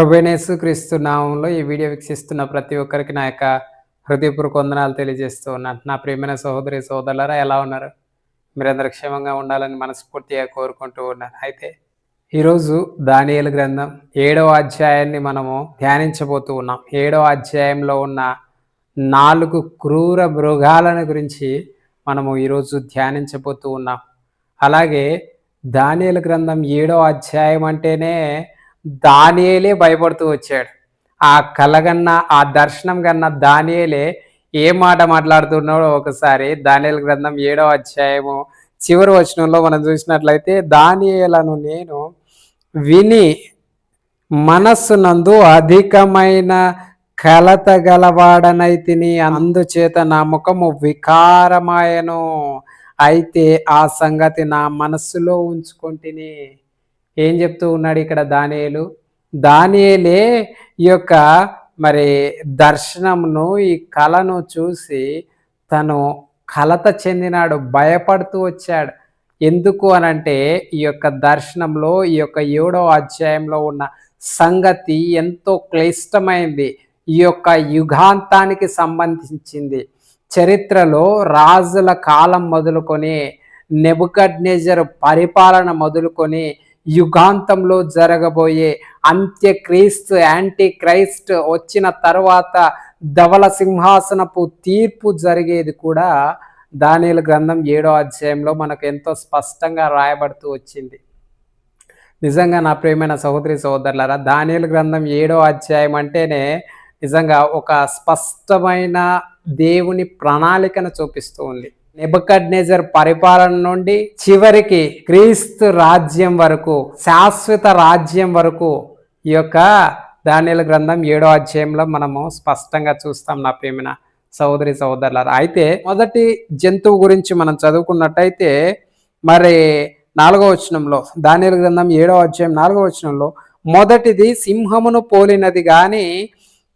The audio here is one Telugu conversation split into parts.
ప్రభునేసు క్రీస్తు నామంలో ఈ వీడియో వీక్షిస్తున్న ప్రతి ఒక్కరికి నా యొక్క హృదయపూర్వక వందనాలు తెలియజేస్తూ ఉన్నాను. నా ప్రియమైన సహోదరి సోదరులారా ఎలా ఉన్నారు? మీరందరూ క్షేమంగా ఉండాలని మనస్ఫూర్తిగా కోరుకుంటూ ఉన్నాను. అయితే ఈరోజు దానియలు గ్రంథం ఏడవ అధ్యాయాన్ని మనము ధ్యానించబోతూ ఉన్నాం. ఏడవ అధ్యాయంలో ఉన్న నాలుగు క్రూర మృగాలను గురించి మనము ఈరోజు ధ్యానించబోతూ ఉన్నాం. అలాగే దానియేలు గ్రంథం ఏడవ అధ్యాయం అంటేనే దానియేలే భయపడుతూ వచ్చాడు. ఆ కలగన్న ఆ దర్శనం కన్నా దానియేలే ఏ మాట మాట్లాడుతున్నాడో ఒకసారి దానియేలు గ్రంథం ఏడవ అధ్యాయము చివరి వచనంలో మనం చూసినట్లయితే దానియేలను నేను విని మనస్సునందు అధికమైన కలత గలవాడనైతిని అందుచేత నా ముఖము వికారమాయను. అయితే ఆ సంగతి నా మనస్సులో ఉంచుకుంటుని ఏం చెప్తూ ఉన్నాడు ఇక్కడ దానియేలు? దానియేలే ఈ యొక్క మరి దర్శనంను ఈ కళను చూసి తను కలత చెందినాడు భయపడుతూ వచ్చాడు. ఎందుకు అనంటే ఈ యొక్క దర్శనంలో ఈ యొక్క ఏడో అధ్యాయంలో ఉన్న సంగతి ఎంతో క్లిష్టమైంది. ఈ యొక్క యుగాంతానికి సంబంధించింది. చరిత్రలో రాజుల కాలం మొదలుకొని నెబుకడ్నేజర్ పరిపాలన మొదలుకొని యుగాంతంలో జరగబోయే అంత్యక్రీస్తు యాంటీ క్రైస్ట్ వచ్చిన తర్వాత ధవల సింహాసనపు తీర్పు జరిగేది కూడా దానిల గ్రంథం ఏడో అధ్యాయంలో మనకు ఎంతో స్పష్టంగా రాయబడుతూ వచ్చింది. నిజంగా నా ప్రియమైన సహోదరి సహోదరులారా దానిల గ్రంథం ఏడో అధ్యాయం అంటేనే నిజంగా ఒక స్పష్టమైన దేవుని ప్రణాళికను చూపిస్తూ ఉంది. నెబకడ్నేజర్ పరిపాలన నుండి చివరికి క్రీస్తు రాజ్యం వరకు శాశ్వత రాజ్యం వరకు ఈ యొక్క ధాన్యాల గ్రంథం ఏడో అధ్యాయంలో మనము స్పష్టంగా చూస్తాం నా ప్రేమిన సోదరి సహోదరులారా. అయితే మొదటి జంతువు గురించి మనం చదువుకున్నట్టయితే మరి నాలుగో వచనంలో ధాన్యాల గ్రంథం ఏడో అధ్యాయం నాలుగో వచనంలో మొదటిది సింహమును పోలినది కానీ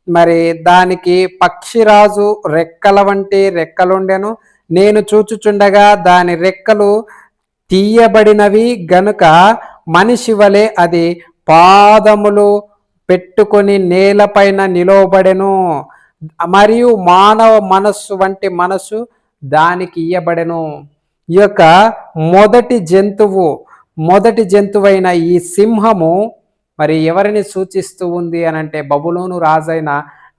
మరి దానికి పక్షిరాజు రెక్కల వంటి రెక్కలుండెను నేను చూచుచుండగా దాని రెక్కలు తీయబడినవి గనుక మనిషి వలె అది పాదములు పెట్టుకొని నేలపైన నిలవబడెను. మరియు మానవ మనస్సు వంటి మనస్సు దానికి ఇయ్యబడెను. ఈ యొక్క మొదటి జంతువు మొదటి జంతువైన ఈ సింహము మరి ఎవరిని సూచిస్తూ ఉంది అని అంటే బబులోను రాజైన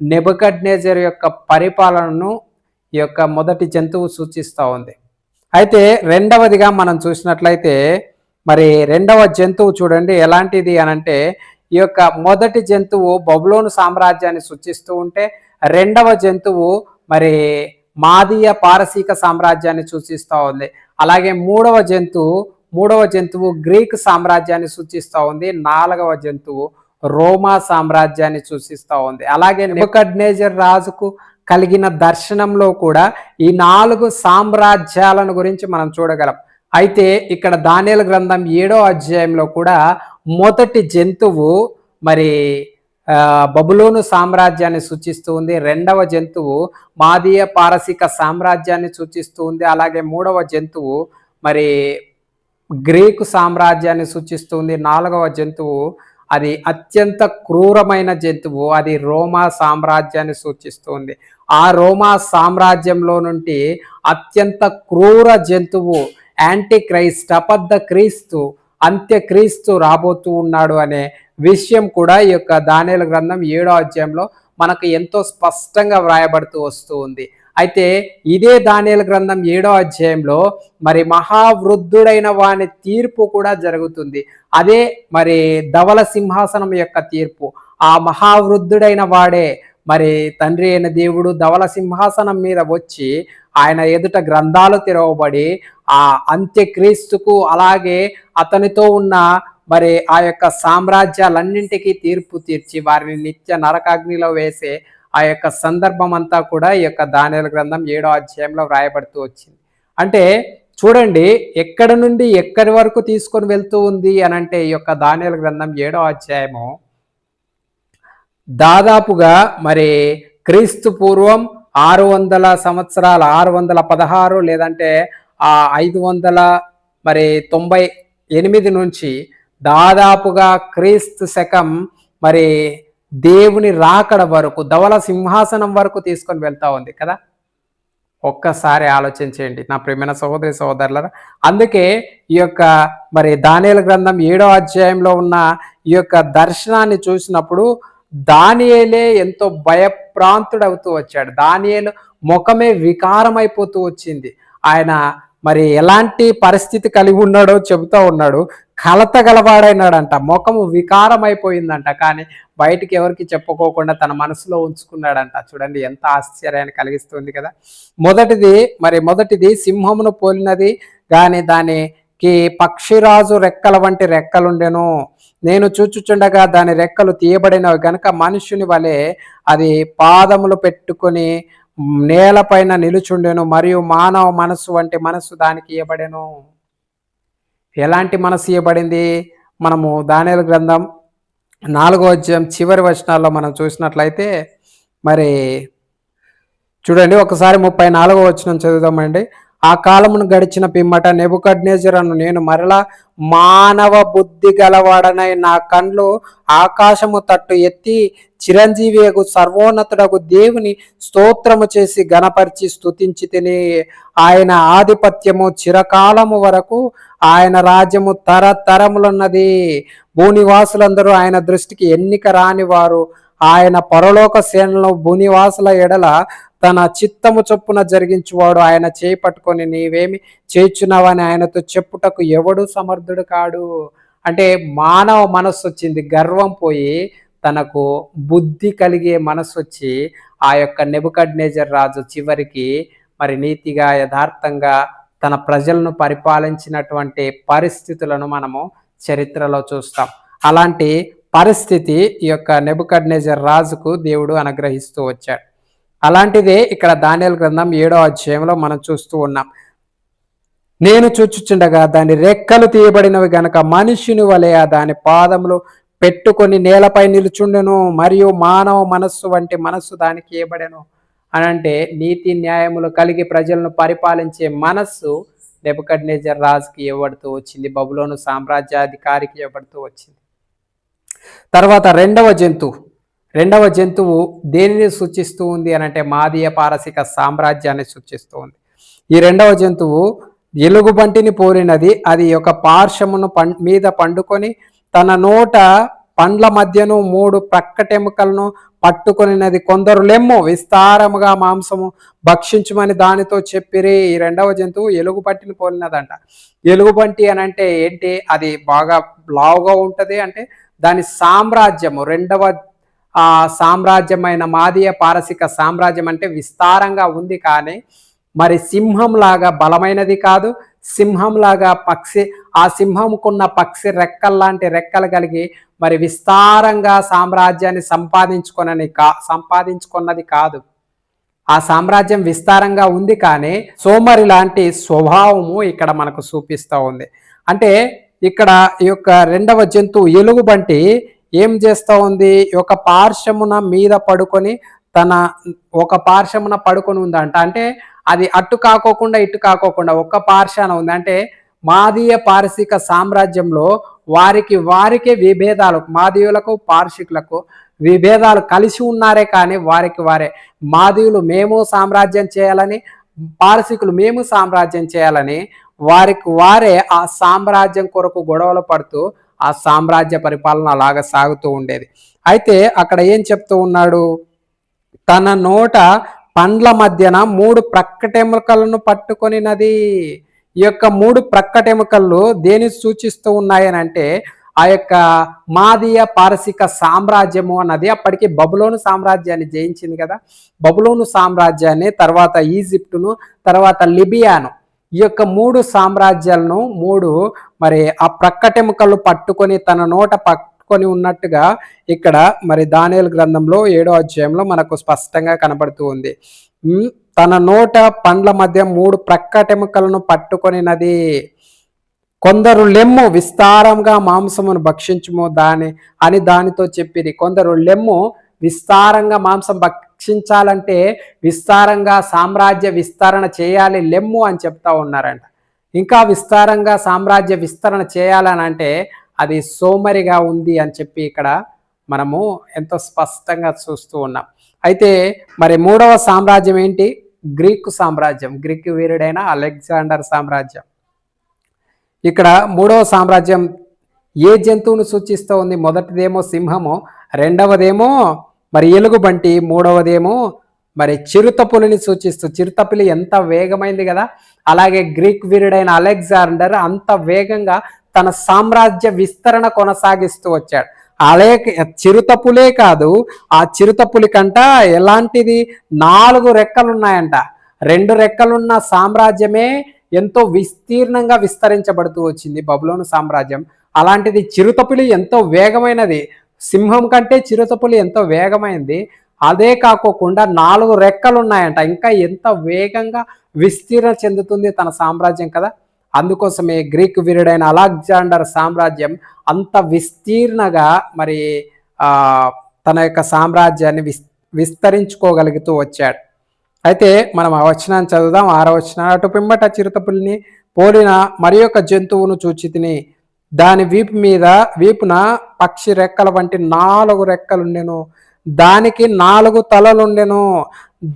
నెబకడ్నేజర్ యొక్క పరిపాలనను ఈ యొక్క మొదటి జంతువు సూచిస్తూ ఉంది. అయితే రెండవదిగా మనం చూసినట్లయితే మరి రెండవ జంతువు చూడండి ఎలాంటిది అనంటే ఈ యొక్క మొదటి జంతువు బబులోను సామ్రాజ్యాన్ని సూచిస్తూ ఉంటే రెండవ జంతువు మరి మాదీయ పారసీక సామ్రాజ్యాన్ని సూచిస్తూ ఉంది. అలాగే మూడవ జంతువు మూడవ జంతువు గ్రీక్ సామ్రాజ్యాన్ని సూచిస్తూ ఉంది. నాలుగవ జంతువు రోమా సామ్రాజ్యాన్ని సూచిస్తూ ఉంది. అలాగే నిబకడ్నేజర్ రాజుకు కలిగిన దర్శనంలో కూడా ఈ నాలుగు సామ్రాజ్యాలను గురించి మనం చూడగలం. అయితే ఇక్కడ దానియల గ్రంథం ఏడో అధ్యాయంలో కూడా మొదటి జంతువు మరి బబులోను సామ్రాజ్యాన్ని సూచిస్తూ ఉంది. రెండవ జంతువు మాదీయ పారసిక సామ్రాజ్యాన్ని సూచిస్తూ ఉంది. అలాగే మూడవ జంతువు మరి గ్రీకు సామ్రాజ్యాన్ని సూచిస్తుంది నాలుగవ జంతువు అది అత్యంత క్రూరమైన జంతువు. అది రోమా సామ్రాజ్యాన్ని సూచిస్తుంది ఆ రోమా సామ్రాజ్యంలో నుండి అత్యంత క్రూర జంతువు యాంటీ క్రైస్ట్ అబద్ధ క్రీస్తు అంత్యక్రీస్తు రాబోతూ ఉన్నాడు అనే విషయం కూడా ఈ యొక్క దానిల గ్రంథం ఏడో అధ్యాయంలో మనకు ఎంతో స్పష్టంగా వ్రాయబడుతూ వస్తూ ఉంది. అయితే ఇదే దానిల గ్రంథం ఏడో అధ్యాయంలో మరి మహావృద్ధుడైన వాని తీర్పు కూడా జరుగుతుంది. అదే మరి ధవల సింహాసనం యొక్క తీర్పు. ఆ మహావృద్ధుడైన వాడే మరి తండ్రి అయిన దేవుడు ధవల సింహాసనం మీద వచ్చి ఆయన ఎదుట గ్రంథాలు తెరవబడి ఆ అంత్యక్రీస్తుకు అలాగే అతనితో ఉన్న మరి ఆ యొక్క సామ్రాజ్యాలన్నింటికీ తీర్పు తీర్చి వారిని నిత్య నరకాగ్నిలో వేసే ఆ యొక్క సందర్భం అంతా కూడా ఈ యొక్క దానిల గ్రంథం ఏడో అధ్యాయంలో వ్రాయబడుతూ వచ్చింది. అంటే చూడండి ఎక్కడి నుండి ఎక్కడి వరకు తీసుకొని వెళ్తూ ఉంది అని అంటే ఈ యొక్క దానిల గ్రంథం ఏడో అధ్యాయము దాదాపుగా మరి క్రీస్తు పూర్వం ఆరు వందల సంవత్సరాల ఆరు వందల పదహారు లేదంటే ఆ ఐదు వందల మరి తొంభై ఎనిమిది నుంచి దాదాపుగా క్రీస్తు శకం మరి దేవుని రాకడ వరకు ధవల సింహాసనం వరకు తీసుకొని వెళ్తా ఉంది కదా? ఒక్కసారి ఆలోచించేయండి నా ప్రియమైన సహోదరి సహోదరులరా. అందుకే ఈ యొక్క మరి దానిల గ్రంథం ఏడో అధ్యాయంలో ఉన్న ఈ యొక్క దర్శనాన్ని చూసినప్పుడు దానియేలే ఎంతో భయప్రాంతుడవుతూ వచ్చాడు. దానియేలు ముఖమే వికారమైపోతూ వచ్చింది. ఆయన మరి ఎలాంటి పరిస్థితి కలిగి ఉన్నాడో చెబుతూ ఉన్నాడు. కలత గలవాడైనాడంట. ముఖము వికారమైపోయిందంట. కానీ బయటికి ఎవరికి చెప్పుకోకుండా తన మనసులో ఉంచుకున్నాడంట. చూడండి ఎంత ఆశ్చర్యాన్ని కలిగిస్తుంది కదా. మొదటిది మరి మొదటిది సింహమును పోలినది. కానీ దానికి పక్షిరాజు రెక్కల వంటి రెక్కలుండెను. నేను చూచుచుండగా దాని రెక్కలు తీయబడినవి గనక మనుషుని వలె అది పాదములు పెట్టుకొని నేలపైన నిలుచుండెను మరియు మానవ మనస్సు వంటి మనస్సు దానికి ఇవ్వబడెను ఎలాంటి మనసు ఇవ్వబడింది మనము దానిల గ్రంథం నాలుగో అధ్యాయం చివరి వచనాల్లో మనం చూసినట్లయితే మరి చూడండి ఒకసారి ముప్పై నాలుగో వచనం చదువుదామండి. ఆ కాలమును గడిచిన పిమ్మట నెబుకడ్నేజరను నేను మరలా మానవ బుద్ధి గలవాడనై నా కండ్లు ఆకాశము తట్టు ఎత్తి చిరంజీవియకు సర్వోన్నతుడకు దేవుని స్తోత్రము చేసి గణపరిచి స్థుతించి తిని ఆయన ఆధిపత్యము చిరకాలము వరకు ఆయన రాజ్యము తరతరములున్నది. భూనివాసులందరూ ఆయన దృష్టికి ఎన్నిక రాని వారు ఆయన పరలోక సేనలో భూనివాసుల ఎడల తన చిత్తము చొప్పున జరిగించువాడు. ఆయన చేపట్టుకొని నీవేమి చేర్చున్నావని ఆయనతో చెప్పుటకు ఎవడు సమర్థుడు కాడు. అంటే మానవ మనస్సు వచ్చింది. గర్వం పోయి తనకు బుద్ధి కలిగే మనస్సు వచ్చి ఆ యొక్క నెబుకడ్నేజర్ రాజు చివరికి మరి నీతిగా యథార్థంగా తన ప్రజలను పరిపాలించినటువంటి పరిస్థితులను మనము చరిత్రలో చూస్తాం. అలాంటి పరిస్థితి ఈ యొక్క నెబుకడ్నేజర్ రాజుకు దేవుడు అనుగ్రహిస్తూ వచ్చాడు. అలాంటిదే ఇక్కడ ధాన్యాల గ్రంథం ఏడో అధ్యాయంలో మనం చూస్తూ ఉన్నాం. నేను చూచుచుండగా దాని రెక్కలు తీయబడినవి గనక మనిషిని వలె దాని పాదములు పెట్టుకొని నేలపై నిలుచుండెను మరియు మానవ మనస్సు వంటి మనస్సు దానికి ఇవ్వబడెను అని అంటే నీతి న్యాయములు కలిగి ప్రజలను పరిపాలించే మనస్సు నెబకడ్నేజర్ రాజుకి ఇవ్వబడుతూ వచ్చింది. బబులోను సామ్రాజ్యాధికారికి ఇవ్వబడుతూ వచ్చింది. తర్వాత రెండవ జంతువు రెండవ జంతువు దేనిని సూచిస్తూ ఉంది అని అంటే మాదీయ పారసిక సామ్రాజ్యాన్ని సూచిస్తూ ఉంది. ఈ రెండవ జంతువు ఎలుగుబంటిని పోలినది. అది ఒక పార్శ్వమును పం మీద పండుకొని తన నోట పండ్ల మధ్యను మూడు ప్రక్కటెముకలను పట్టుకొనినది. కొందరు లెమ్ము విస్తారముగా మాంసము భక్షించమని దానితో చెప్పిరి ఈ రెండవ జంతువు ఎలుగుబంటిని పోలినదంట. ఎలుగుబంటి అని అంటే ఏంటి? అది బాగా లావుగా ఉంటుంది అంటే దాని సామ్రాజ్యము రెండవ ఆ సామ్రాజ్యమైన మాదీయ పారసిక సామ్రాజ్యం అంటే విస్తారంగా ఉంది కానీ మరి సింహంలాగా బలమైనది కాదు. సింహంలాగా పక్షి ఆ సింహంకున్న పక్షి రెక్కల్లాంటి రెక్కలు కలిగి మరి విస్తారంగా సామ్రాజ్యాన్ని సంపాదించుకొనని కా సంపాదించుకున్నది కాదు. ఆ సామ్రాజ్యం విస్తారంగా ఉంది కానీ సోమరి లాంటి స్వభావము ఇక్కడ మనకు చూపిస్తూ ఉంది. అంటే ఇక్కడ ఈ యొక్క రెండవ జంతువు ఎలుగుబంటి ఏం చేస్తూ ఉంది? ఒక పార్శ్వమున మీద పడుకొని తన ఒక పార్శ్వమున పడుకొని ఉందంట. అంటే అది అట్టు కాకోకుండా ఇటు కాకోకుండా ఒక్క పార్శ్వన ఉంది. అంటే మాదీయ పారసిక సామ్రాజ్యంలో వారికి వారికే విభేదాలు మాదీయులకు పార్షికులకు విభేదాలు కలిసి ఉన్నారే కానీ వారికి వారే. మాదీయులు మేము సామ్రాజ్యం చేయాలని పారసికులు మేము సామ్రాజ్యం చేయాలని వారికి వారే ఆ సామ్రాజ్యం కొరకు గొడవలు పడుతూ ఆ సామ్రాజ్య పరిపాలన అలాగా సాగుతూ ఉండేది. అయితే అక్కడ ఏం చెప్తూ ఉన్నాడు? తన నోట పండ్ల మధ్యన మూడు ప్రక్కటెముకలను పట్టుకొనినది. ఈ యొక్క మూడు ప్రక్కటెముకలు దేని సూచిస్తూ ఉన్నాయని అంటే ఆ యొక్క మాదీయ పారసిక సామ్రాజ్యము అన్నది అప్పటికి బబులోను సామ్రాజ్యాన్ని జయించింది కదా. బబులోను సామ్రాజ్యాన్ని తర్వాత ఈజిప్టును తర్వాత లిబియాను ఈ యొక్క మూడు సామ్రాజ్యాలను మూడు మరి ఆ ప్రక్కటెముకలు పట్టుకొని తన నోట పట్టుకొని ఉన్నట్టుగా ఇక్కడ మరి దానియల్ గ్రంథంలో ఏడో అధ్యాయంలో మనకు స్పష్టంగా కనబడుతూ ఉంది. తన నోట పండ్ల మధ్య మూడు ప్రక్కటెముకలను పట్టుకొనినది కొందరు లెమ్ము విస్తారంగా మాంసమును భక్షించుము దాని అని దానితో చెప్పిరి. కొందరు లెమ్ము విస్తారంగా మాంసం భక్షించాలంటే విస్తారంగా సామ్రాజ్య విస్తరణ చేయాలి లెమ్ము అని చెప్తా ఉన్నారంట. ఇంకా విస్తారంగా సామ్రాజ్య విస్తరణ చేయాలని అంటే అది సోమరిగా ఉంది అని చెప్పి ఇక్కడ మనము ఎంతో స్పష్టంగా చూస్తూ ఉన్నాం. అయితే మరి మూడవ సామ్రాజ్యం ఏంటి? గ్రీకు సామ్రాజ్యం. గ్రీకు వీరుడైన అలెగ్జాండర్ సామ్రాజ్యం. ఇక్కడ మూడవ సామ్రాజ్యం ఏ జంతువును సూచిస్తూ ఉంది? మొదటిదేమో సింహము రెండవదేమో మరి ఎలుగుబంటి మూడవదేమో మరి చిరుతపులిని సూచిస్తూ చిరుతపులి ఎంత వేగమైంది కదా? అలాగే గ్రీక్ వీరుడైన అలెగ్జాండర్ అంత వేగంగా తన సామ్రాజ్య విస్తరణ కొనసాగిస్తూ వచ్చాడు. అలే చిరుతపులే కాదు ఆ చిరుతపులి కంట ఎలాంటిది? నాలుగు రెక్కలున్నాయంట. రెండు రెక్కలున్న సామ్రాజ్యమే ఎంతో విస్తీర్ణంగా విస్తరించబడుతూ వచ్చింది బబులోను సామ్రాజ్యం. అలాంటిది చిరుతపులి ఎంతో వేగమైనది. సింహం కంటే చిరుతపులి ఎంతో వేగమైంది. అదే కాకోకుండా నాలుగు రెక్కలు ఉన్నాయంట ఇంకా ఎంత వేగంగా విస్తీర్ణ చెందుతుంది తన సామ్రాజ్యం కదా. అందుకోసమే గ్రీక్ వీరుడైన అలెగ్జాండర్ సామ్రాజ్యం అంత విస్తీర్ణగా మరి తన యొక్క సామ్రాజ్యాన్ని విస్ విస్తరించుకోగలుగుతూ వచ్చాడు. అయితే మనం ఆ వచనాన్ని చదువుదాం. ఆరో వచనం అటు పిమ్మట చిరుతపుల్ని పోలిన మరి యొక్క జంతువును చూచి తిని దాని వీపు మీద వీపున పక్షి రెక్కల వంటి నాలుగు రెక్కలుండెను. దానికి నాలుగు తలలుండెను.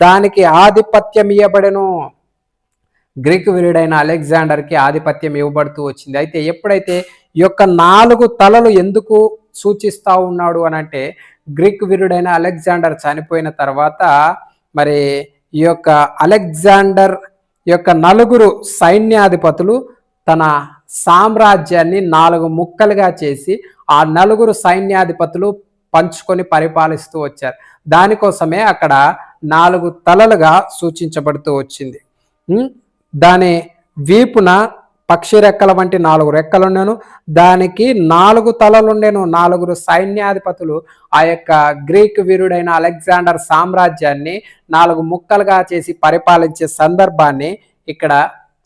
దానికి ఆధిపత్యం ఇవ్వబడెను గ్రీక్ వీరుడైన అలెగ్జాండర్కి ఆధిపత్యం ఇవ్వబడుతూ వచ్చింది. అయితే ఎప్పుడైతే ఈ యొక్క నాలుగు తలలు ఎందుకు సూచిస్తూ ఉన్నాడు అని అంటే గ్రీక్ వీరుడైన అలెగ్జాండర్ చనిపోయిన తర్వాత మరి ఈ యొక్క అలెగ్జాండర్ యొక్క నలుగురు సైన్యాధిపతులు తన సామ్రాజ్యాన్ని నాలుగు ముక్కలుగా చేసి ఆ నలుగురు సైన్యాధిపతులు పంచుకొని పరిపాలిస్తూ వచ్చారు. దానికోసమే అక్కడ నాలుగు తలలుగా సూచించబడుతూ వచ్చింది. దాని వీపున పక్షి రెక్కల వంటి నాలుగు రెక్కలుండెను దానికి నాలుగు తలలుండెను నాలుగురు సైన్యాధిపతులు. ఆ యొక్క గ్రీక్ వీరుడైన అలెగ్జాండర్ సామ్రాజ్యాన్ని నాలుగు ముక్కలుగా చేసి పరిపాలించే సందర్భాన్ని ఇక్కడ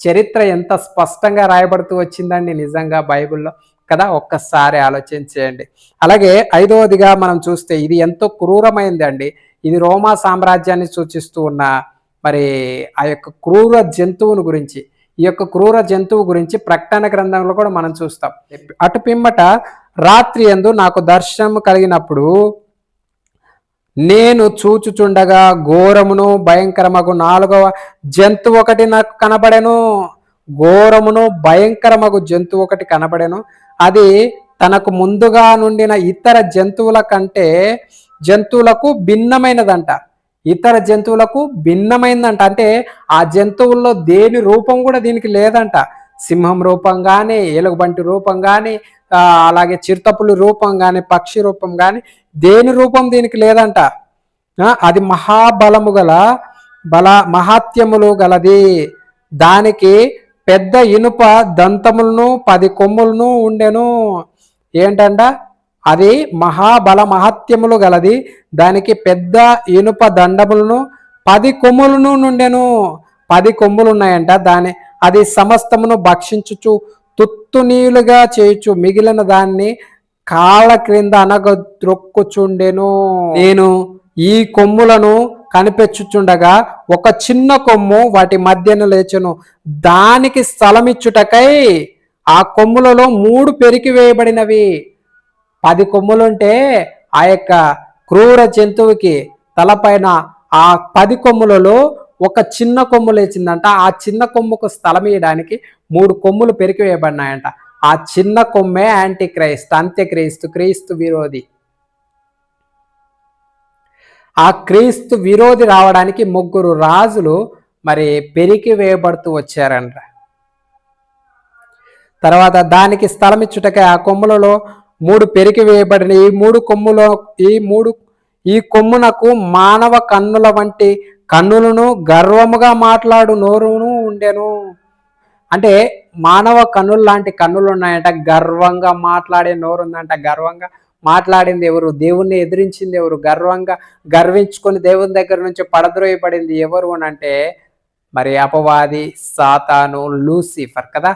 చరిత్ర ఎంత స్పష్టంగా రాయబడుతూ వచ్చిందండి నిజంగా బైబిల్లో. కదా ఒక్కసారి ఆలోచించేయండి అలాగే ఐదవదిగా మనం చూస్తే ఇది ఎంతో క్రూరమైంది అండి ఇది రోమా సామ్రాజ్యాన్ని సూచిస్తూ ఉన్న మరి ఆ యొక్క క్రూర జంతువుని గురించి. ఈ యొక్క క్రూర జంతువు గురించి ప్రకటన గ్రంథంలో కూడా మనం చూస్తాం. అటు పిమ్మట రాత్రి ఎందు నాకు దర్శనం కలిగినప్పుడు నేను చూచుచుండగా ఘోరమును భయంకరమగు నాలుగవ జంతువు ఒకటి నాకు కనబడెను. ఘోరమును భయంకరమగు జంతువు ఒకటి కనబడెను. అది తనకు ముందుగా నుండిన ఇతర జంతువుల కంటే జంతువులకు భిన్నమైనదంట. ఇతర జంతువులకు భిన్నమైందంట. అంటే ఆ జంతువుల్లో దేని రూపం కూడా దీనికి లేదంట. సింహం రూపం కానీ ఎలుగుబంటి రూపం కానీ అలాగే చిరుతపులి రూపం కానీ పక్షి రూపం కానీ దేని రూపం దీనికి లేదంట. అది మహాబలము గల బల మహాత్యములు గలది. దానికి పెద్ద ఇనుప దంతములను పది కొమ్ములను ఉండెను. ఏంటంట? అది మహాబల మహత్యములు గలది. దానికి పెద్ద ఇనుప దండములను పది కొమ్ములను నుండెను. పది కొమ్ములు ఉన్నాయంట. దాని అది సమస్తమును భక్షించుచు తుత్తునీయులుగా చేయొచ్చు మిగిలిన దాన్ని కాళ్ళ క్రింద అనగ త్రొక్కుచుండెను నేను ఈ కొమ్ములను కనిపెచ్చుచుండగా ఒక చిన్న కొమ్ము వాటి మధ్యన లేచెను. దానికి స్థలమిచ్చుటకై ఆ కొమ్ములలో మూడు పెరికి వేయబడినవి. పది కొమ్ములుంటే ఆ యొక్క క్రూర జంతువుకి తలపైన ఆ పది కొమ్ములలో ఒక చిన్న కొమ్ము లేచిందంట. ఆ చిన్న కొమ్ముకు స్థలం ఇవ్వడానికి మూడు కొమ్ములు పెరికివేయబడినాయంట. ఆ చిన్న కొమ్మే యాంటీ క్రైస్ట్ అంత్యక్రీస్తు క్రీస్తు విరోధి. ఆ క్రీస్తు విరోధి రావడానికి ముగ్గురు రాజులు మరి పెరికి వేయబడుతూ వచ్చారంట. తర్వాత దానికి స్థలం ఇచ్చుటకే ఆ కొమ్ములలో మూడు పెరికి వేయబడిన ఈ మూడు కొమ్ములో ఈ మూడు ఈ కొమ్మునకు మానవ కన్నుల వంటి కన్నులను గర్వముగా మాట్లాడు నోరును ఉండెను. అంటే మానవ కన్నులు లాంటి కన్నులు ఉన్నాయంట. గర్వంగా మాట్లాడే నోరు ఉందంట గర్వంగా మాట్లాడింది ఎవరు? దేవుణ్ణి ఎదిరించింది ఎవరు? గర్వంగా గర్వించుకొని దేవుని దగ్గర నుంచి పడద్రోయబడింది ఎవరు అని అంటే మరి అపవాది సాతాను లూసిఫర్ కదా?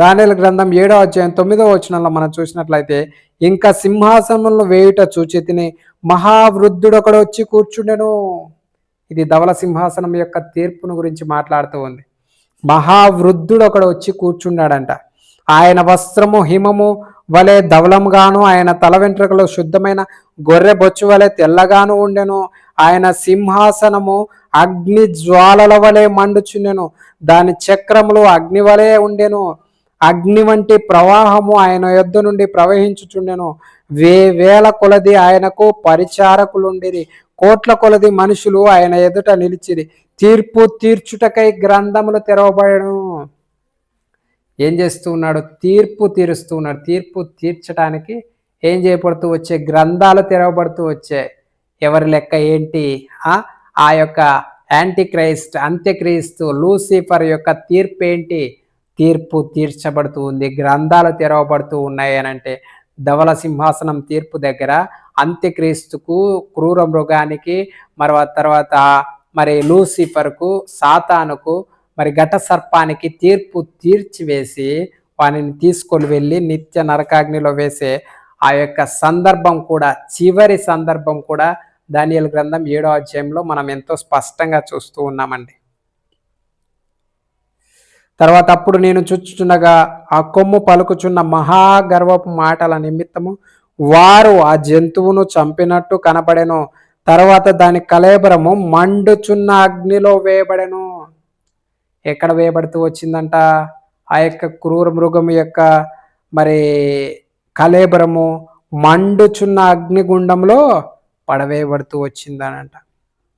దానిల గ్రంథం ఏడో అధ్యాయం తొమ్మిదో వచనంలో మనం చూసినట్లయితే ఇంకా సింహాసనంలో వేయుట చూచి తిని మహావృద్ధుడు ఒకడు వచ్చి కూర్చుండెను. ఇది ధవల సింహాసనం యొక్క తీర్పును గురించి మాట్లాడుతూ ఉంది. మహావృద్ధుడు ఒకడు వచ్చి కూర్చున్నాడంట. ఆయన వస్త్రము హిమము వలె ధవలంగాను ఆయన తల వెంట్రుకలు శుద్ధమైన గొర్రె బొచ్చు వలె తెల్లగాను ఉండెను. ఆయన సింహాసనము అగ్ని జ్వాలల వలె మండుచుండెను. దాని చక్రములు అగ్ని వలె ఉండెను. అగ్ని వంటి ప్రవాహము ఆయన యొద్ద నుండి ప్రవహించుచుండెను. వే వేల కొలది ఆయనకు పరిచారకులుండిరి. కోట్ల కొలది మనుషులు ఆయన ఎదుట నిలిచిరి. తీర్పు తీర్చుటకై గ్రంథములు తెరవబడను. ఏం చేస్తూ ఉన్నాడు? తీర్పు తీరుస్తూ ఉన్నాడు. తీర్పు తీర్చడానికి ఏం చేయబడుతూ వచ్చే? గ్రంథాలు తెరవబడుతూ వచ్చాయి ఎవరి లెక్క ఏంటి? ఆ యొక్క యాంటీ క్రైస్ట్ అంత్యక్రీస్తు లూసిఫర్ యొక్క తీర్పు ఏంటి తీర్పు తీర్చబడుతూ ఉంది. గ్రంథాలు తెరవబడుతూ ఉన్నాయి అని అంటే ధవల సింహాసనం తీర్పు దగ్గర అంత్యక్రీస్తుకు క్రూర మృగానికి మరి తర్వాత మరి లూసిఫర్కు సాతానుకు మరి ఘట సర్పానికి తీర్పు తీర్చివేసి వానిని తీసుకొని వెళ్ళి నిత్య నరకాగ్నిలో వేసే ఆ యొక్క సందర్భం కూడా చివరి సందర్భం కూడా దానియల్ గ్రంథం ఏడో అధ్యాయంలో మనం ఎంతో స్పష్టంగా చూస్తూ ఉన్నామండి. తర్వాత అప్పుడు నేను చూచుచుండగా ఆ కొమ్ము పలుకుచున్న మహాగర్వపు మాటల నిమిత్తము వారు ఆ జంతువును చంపినట్టు కనపడెను తర్వాత దాని కలేబరము మండుచున్న అగ్నిలో వేయబడెను. ఎక్కడ వేయబడుతూ వచ్చిందంట? ఆ యొక్క క్రూర మృగం యొక్క మరి కలేబరము మండుచున్న అగ్నిగుండంలో పడవేయబడుతూ వచ్చిందనంట.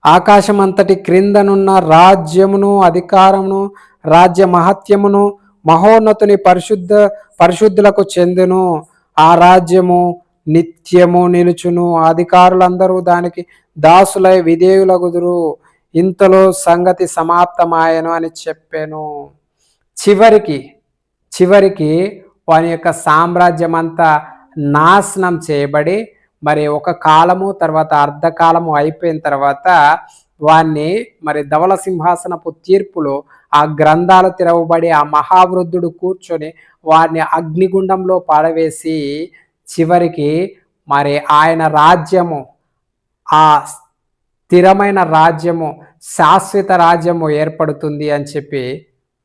ఆకాశం అంతటి క్రిందనున్న రాజ్యమును అధికారమును రాజ్య మహత్యమును మహోన్నతుని పరిశుద్ధ పరిశుద్ధులకు చెందును. ఆ రాజ్యము నిత్యము నిలుచును. అధికారులందరూ దానికి దాసులై విధేయులగుదురు. ఇంతలో సంగతి సమాప్తమాయను అని చెప్పాను. చివరికి చివరికి వాని యొక్క సామ్రాజ్యం అంతా నాశనం చేయబడి మరి ఒక కాలము తర్వాత అర్ధకాలము అయిపోయిన తర్వాత వాన్ని మరి ధవల సింహాసనపు తీర్పులో ఆ గ్రంథాలు తెరవబడి ఆ మహావృద్ధుడు కూర్చొని వారిని అగ్నిగుండంలో పడవేసి చివరికి మరి ఆయన రాజ్యము ఆ స్థిరమైన రాజ్యము శాశ్వత రాజ్యము ఏర్పడుతుంది అని చెప్పి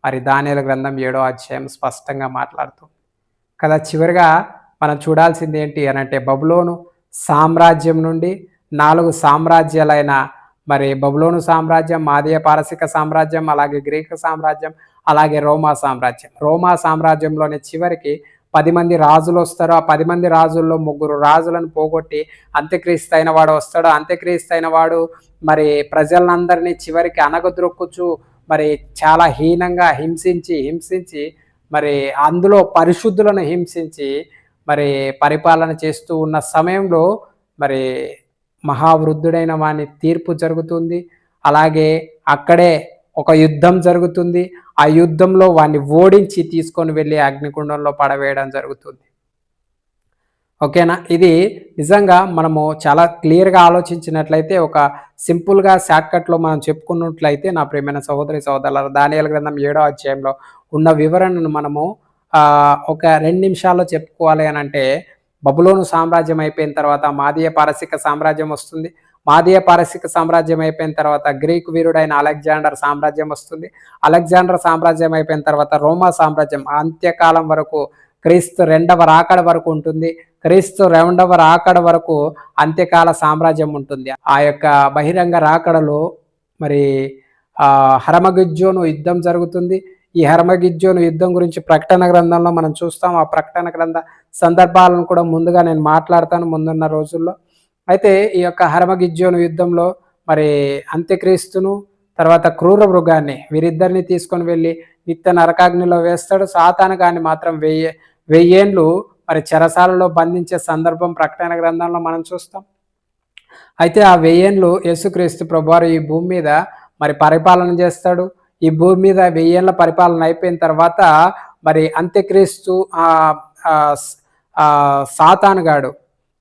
మరి దానిల గ్రంథం ఏడో అధ్యాయం స్పష్టంగా మాట్లాడుతుంది కదా చివరిగా మనం చూడాల్సింది ఏంటి అని అంటే బబులోను సామ్రాజ్యం నుండి నాలుగు సామ్రాజ్యాలైన మరి బబులోను సామ్రాజ్యం మాదీయ పారసిక సామ్రాజ్యం అలాగే గ్రీకు సామ్రాజ్యం అలాగే రోమా సామ్రాజ్యం. రోమా సామ్రాజ్యంలోని చివరికి పది మంది రాజులు వస్తారు. ఆ పది మంది రాజుల్లో ముగ్గురు రాజులను పోగొట్టి అంత్యక్రీస్తైన వాడు వస్తాడు. అంత్యక్రీస్తైన వాడు మరి ప్రజలందరినీ చివరికి అనగద్రొక్కుచు మరి చాలా హీనంగా హింసించి హింసించి మరి అందులో పరిశుద్ధులను హింసించి మరి పరిపాలన చేస్తూ ఉన్న సమయంలో మరి మహావృద్ధుడైన వాని తీర్పు జరుగుతుంది. అలాగే అక్కడే ఒక యుద్ధం జరుగుతుంది. ఆ యుద్ధంలో వాన్ని ఓడించి తీసుకొని వెళ్ళి అగ్నికుండంలో పడవేయడం జరుగుతుంది. ఓకేనా? ఇది నిజంగా మనము చాలా క్లియర్గా ఆలోచించినట్లయితే ఒక సింపుల్గా షార్ట్కట్లో మనం చెప్పుకున్నట్లయితే నా ప్రియమైన సహోదరి సహోదరుల దానియాల గ్రంథం ఏడో అధ్యాయంలో ఉన్న వివరణను మనము ఒక రెండు నిమిషాల్లో చెప్పుకోవాలి అని అంటే బబులోను సామ్రాజ్యం అయిపోయిన తర్వాత మాదీయ పారసిక సామ్రాజ్యం వస్తుంది. మాదీయ పారసిక సామ్రాజ్యం అయిపోయిన తర్వాత గ్రీక్ వీరుడైన అలెగ్జాండర్ సామ్రాజ్యం వస్తుంది. అలెగ్జాండర్ సామ్రాజ్యం అయిపోయిన తర్వాత రోమా సామ్రాజ్యం అంత్యకాలం వరకు క్రీస్తు రెండవ రాకడ వరకు ఉంటుంది. క్రీస్తు రెండవ రాకడ వరకు అంత్యకాల సామ్రాజ్యం ఉంటుంది. ఆ యొక్క బహిరంగ రాకడలో మరి హరమగుజ్జోను యుద్ధం జరుగుతుంది. ఈ హర్మగిజ్జోను యుద్ధం గురించి ప్రకటన గ్రంథంలో మనం చూస్తాం. ఆ ప్రకటన గ్రంథ సందర్భాలను కూడా ముందుగా నేను మాట్లాడతాను ముందున్న రోజుల్లో. అయితే ఈ యొక్క హర్మగిజ్జోను యుద్ధంలో మరి అంత్యక్రీస్తును తర్వాత క్రూర మృగాన్ని వీరిద్దరిని తీసుకొని వెళ్ళి నిత్య నరకాగ్నిలో వేస్తాడు. సాతాను గాని మాత్రం వెయ్యి వెయ్యేండ్లు మరి చెరసాలలో బంధించే సందర్భం ప్రకటన గ్రంథంలో మనం చూస్తాం. అయితే ఆ వెయ్యేండ్లు యేసుక్రీస్తు ప్రభువారు ఈ భూమి మీద మరి పరిపాలన చేస్తాడు. ఈ భూమి మీద వెయ్యేళ్ళ పరిపాలన అయిపోయిన తర్వాత మరి అంత్యక్రీస్తు సాతానుగాడు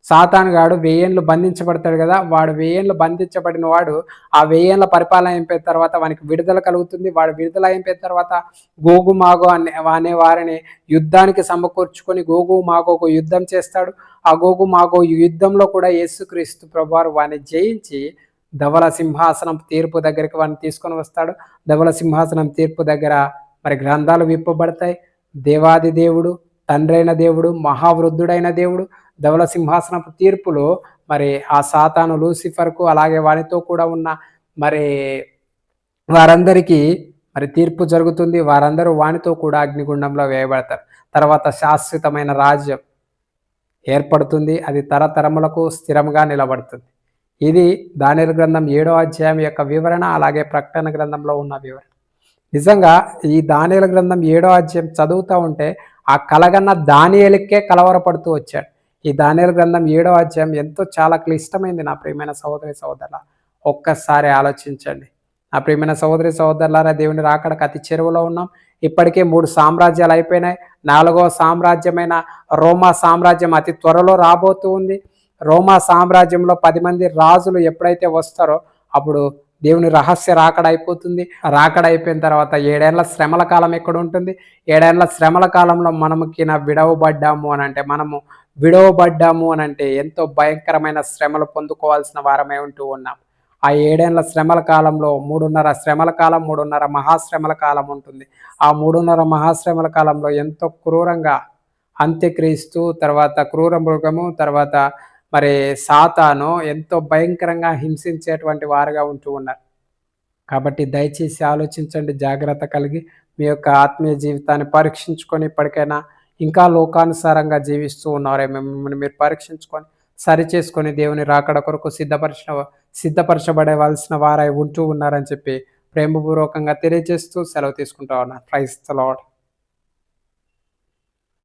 సాతానుగాడు వెయ్యేళ్ళు బంధించబడతాడు కదా వాడు వెయ్యేళ్ళు బంధించబడిన వాడు ఆ వెయ్యేళ్ళ పరిపాలన అయిపోయిన తర్వాత వానికి విడుదల కలుగుతుంది. వాడు విడుదల అయిపోయిన తర్వాత గోగు మాగో అనే అనే వారిని యుద్ధానికి సమకూర్చుకొని గోగు మాగోకు యుద్ధం చేస్తాడు. ఆ గోగు మాగో యుద్ధంలో కూడా యేసుక్రీస్తు ప్రభువారు వారిని జయించి ధవల సింహాసనం తీర్పు దగ్గరికి వాడిని తీసుకొని వస్తాడు. ధవల సింహాసనం తీర్పు దగ్గర మరి గ్రంథాలు విప్పబడతాయి. దేవాది దేవుడు తండ్రైన దేవుడు మహావృద్ధుడైన దేవుడు ధవల సింహాసనపు తీర్పులో మరి ఆ సాతాను లూసిఫర్కు అలాగే వారితో కూడా ఉన్న మరి వారందరికీ మరి తీర్పు జరుగుతుంది. వారందరూ వానితో కూడా అగ్నిగుండంలో వేయబడతారు. తర్వాత శాశ్వతమైన రాజ్యం ఏర్పడుతుంది. అది తరతరములకు స్థిరంగా నిలబడుతుంది. ఇది దానిల గ్రంథం ఏడో అధ్యాయం యొక్క వివరణ అలాగే ప్రకటన గ్రంథంలో ఉన్న వివరణ. నిజంగా ఈ దానిల గ్రంథం ఏడో అధ్యాయం చదువుతూ ఉంటే ఆ కలగన్న దానియలకే కలవరపడుతూ వచ్చాడు. ఈ దానిల గ్రంథం ఏడో అధ్యాయం ఎంతో చాలా క్లిష్టమైంది నా ప్రియమైన సహోదరి సహోదరుల ఒక్కసారి ఆలోచించండి. నా ప్రియమైన సహోదరి సహోదరులారా దేవుని రాకడకు అతి చెరువులో ఉన్నాం. ఇప్పటికే మూడు సామ్రాజ్యాలు అయిపోయినాయి. నాలుగో సామ్రాజ్యమైన రోమా సామ్రాజ్యం అతి త్వరలో రాబోతూ ఉంది. రోమా సామ్రాజ్యంలో పది మంది రాజులు ఎప్పుడైతే వస్తారో అప్పుడు దేవుని రహస్య రాకడ అయిపోతుంది. రాకడ అయిపోయిన తర్వాత ఏడేళ్ళ శ్రమల కాలం ఎక్కడ ఉంటుంది? ఏడేళ్ళ శ్రమల కాలంలో మనముకిన విడవబడ్డాము అని అంటే మనము విడవబడ్డాము అని అంటే ఎంతో భయంకరమైన శ్రమలు పొందుకోవాల్సిన వారమే ఉంటూ ఉన్నాం. ఆ ఏడేళ్ళ శ్రమల కాలంలో మూడున్నర శ్రమల కాలం మూడున్నర మహాశ్రమల కాలం ఉంటుంది. ఆ మూడున్నర మహాశ్రమల కాలంలో ఎంతో క్రూరంగా అంత్యక్రీస్తు తర్వాత క్రూర మృగము తర్వాత మరి సాతాను ఎంతో భయంకరంగా హింసించేటువంటి వారుగా ఉంటూ ఉన్నారు. కాబట్టి దయచేసి ఆలోచించండి జాగ్రత్త కలిగి మీ యొక్క ఆత్మీయ జీవితాన్ని పరీక్షించుకొని ఇప్పటికైనా ఇంకా లోకానుసారంగా జీవిస్తూ ఉన్నారే మిమ్మల్ని మీరు పరీక్షించుకొని సరి చేసుకొని దేవుని రాకడ కొరకు సిద్ధపరిచిన సిద్ధపరచబడవలసిన వారై ఉంటూ ఉన్నారని చెప్పి ప్రేమపూర్వకంగా తెలియజేస్తూ సెలవు తీసుకుంటా ఉన్నారు ప్రైస్ లాడ్